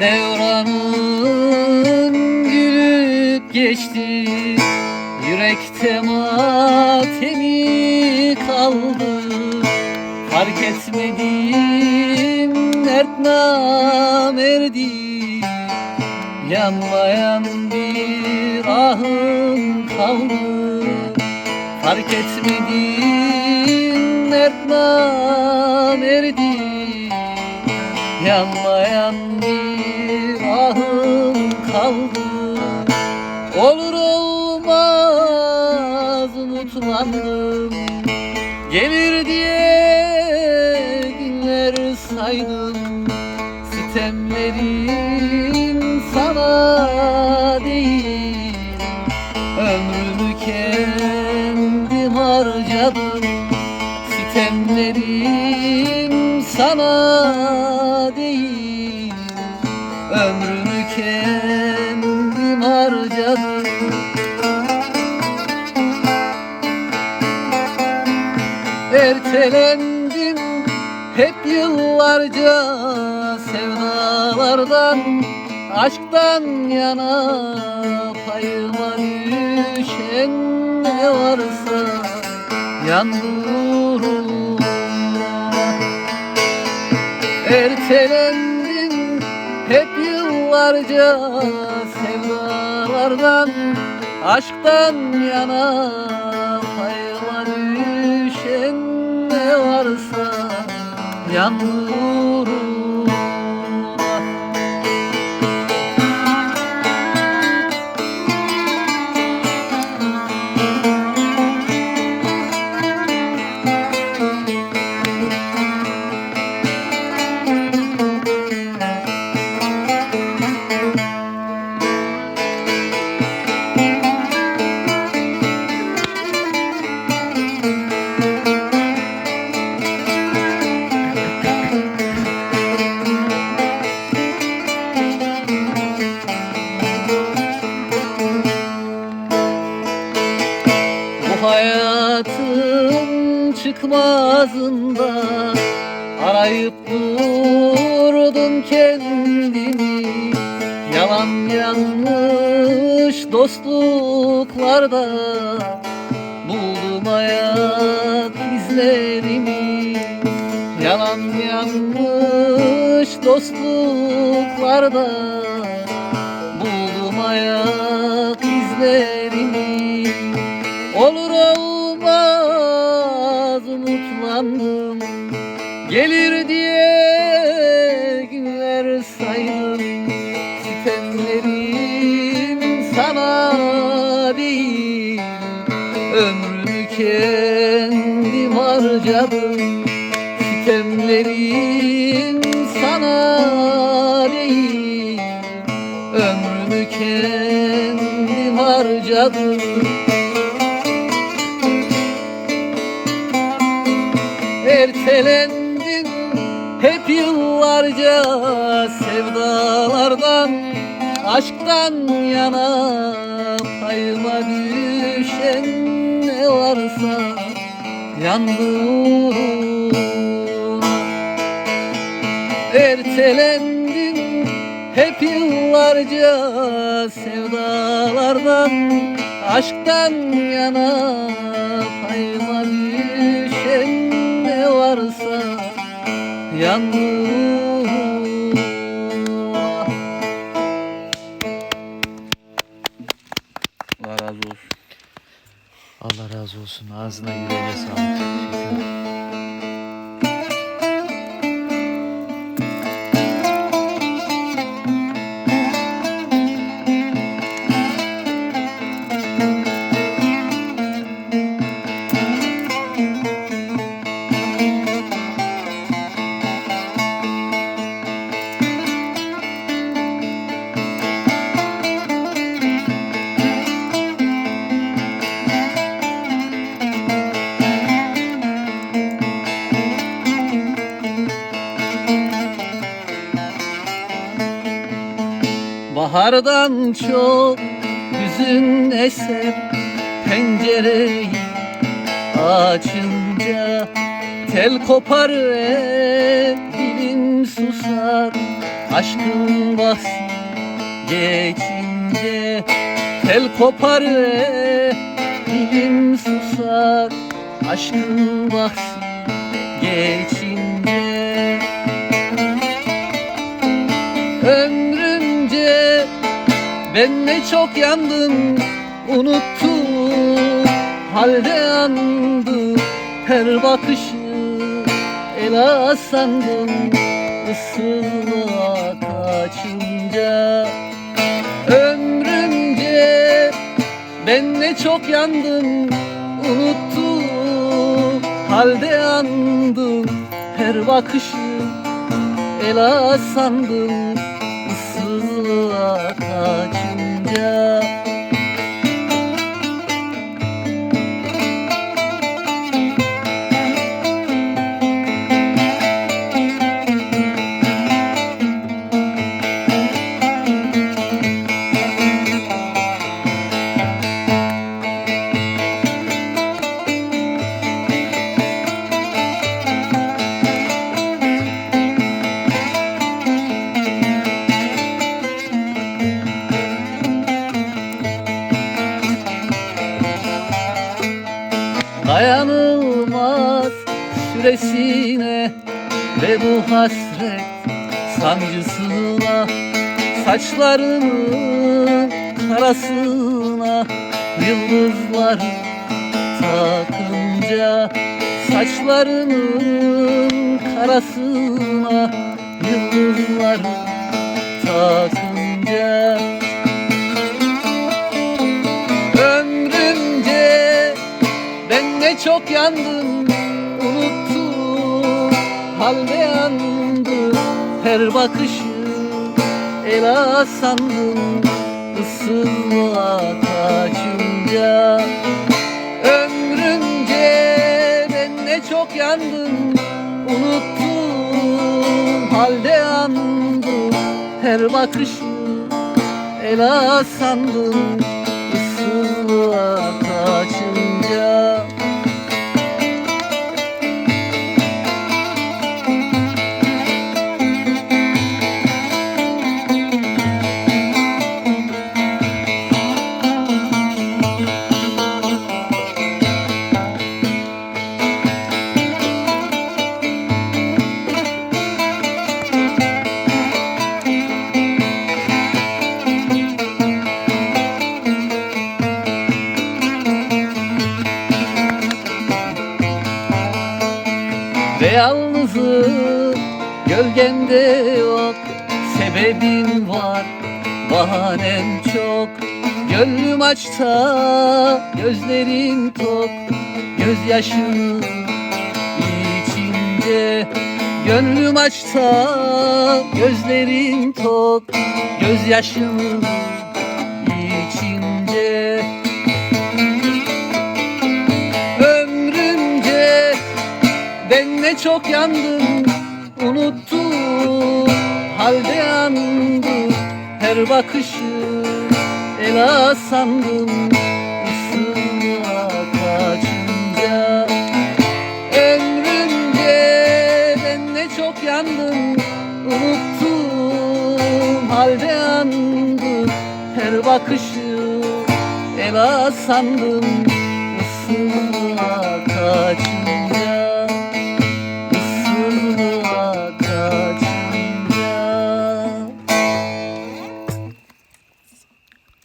Devranım gülüp geçti. Yürekte matemi kaldı. Fark etmedim dert namerdi Yanmayan bir ahım kaldı. Fark etmedim dert namerdi Yanmayan bir ahım kaldı. Olur olmaz umutlandım Gelir diye günler saydım. Sitemlerim sana değil Ömrümü kendim harcadım. Sitemlerim sana hep yıllarca sevdalardan Aşktan yana payıma düşen ne varsa yandım Ertelendim hep yıllarca sevdalardan Aşktan yana payıma düşen ne varsa yandım çıkmazında Arayıp durdum kendimi. Yalan yanlış dostluklarda Buldum ayak izlerimi. Yalan yanlış dostluklarda Buldum ayak izlerimi saydım Sitemlerim sana değil Ömrümü kendim harcadım. Sitemlerim sana değil Ömrümü kendim harcadım. Ertelendim hep yıllarca sevdalardan Aşktan yana payıma düşen ne varsa yandım Ertelendim hep yıllarca sevdalardan Aşktan yana payıma yandım Bahardan çok hüzün eser pencereyi açınca Tel kopar ve dilim susar. Aşkın bahsi geçince Tel kopar ve dilim susar. Aşkın bahsi geçince ben ne çok yandım Unuttum halde andım Her bakışı ela sandım Issızlığa kaçınca Ömrümce ben ne çok yandım Unuttum halde andım Her bakışı ela sandım ıssızlığa kaçınca Dayanılmaz süresine ve bu hasret sancısına Saçlarının karasına yıldızları takınca Saçlarının karasına yıldızları takınca çok yandım Unuttum halde yandım Her bakışı ela sandım Issızlığa kaçınca Ömrümce ben ne çok yandım Unuttum halde yandım Her bakışı ela sandım yalnızım gölgende yok Sebebin var bahanem çok. Gönlüm açta gözlerin tok Gözyaşın içinde. Gönlüm açta gözlerin tok Gözyaşın çok yandım Unuttum. Halde yandım Her bakışı ela sandım. Isınlığa kaçınca Ömrümce ben ne çok yandım Unuttum. Halde yandım Her bakışı ela sandım. Isınlığa